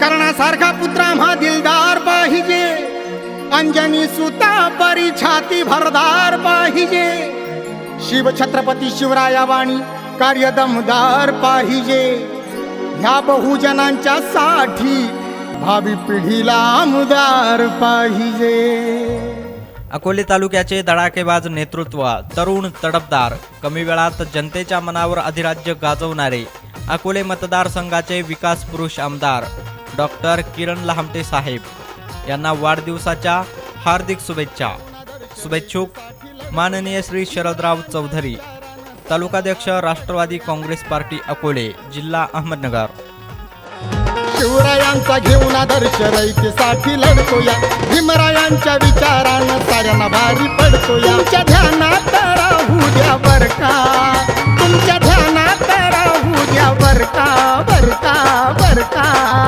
कर्णासारखा पुत्र आम्हा दिलदार पाहिजे. अंजनी सुता परी छाती भरदार पाहिजे. शिव छत्रपती शिवराया वाणी कार्य दमदार पाहिजे. ह्या बहुजनांच्या साठी भावी पिढीला आमदार पाहिजे. अकोले तालुक्याचे दडाकेबाज नेतृत्व तरुण तडपदार कमी वेळात जनतेच्या मनावर अधिराज्य गाजवणारे अकोले मतदारसंघाचे विकास पुरुष आमदार डॉक्टर किरण लहामटे साहेब यांना वाढदिवसाच्या हार्दिक शुभेच्छा. शुभेच्छुक माननीय श्री शरदराव चौधरी तालुकाध्यक्ष राष्ट्रवादी काँग्रेस पार्टी अकोले जिल्हा अहमदनगर. शिवरायांचा घेऊन आदर्श रयतेसाठी लढतोया. भीमरायांच्या विचारानं साऱ्यांना भारी पडतोया. तुमच्या ध्यानात राहू द्या बर का. तुमच्या ध्यानात राहू द्या बर का बर का बर का.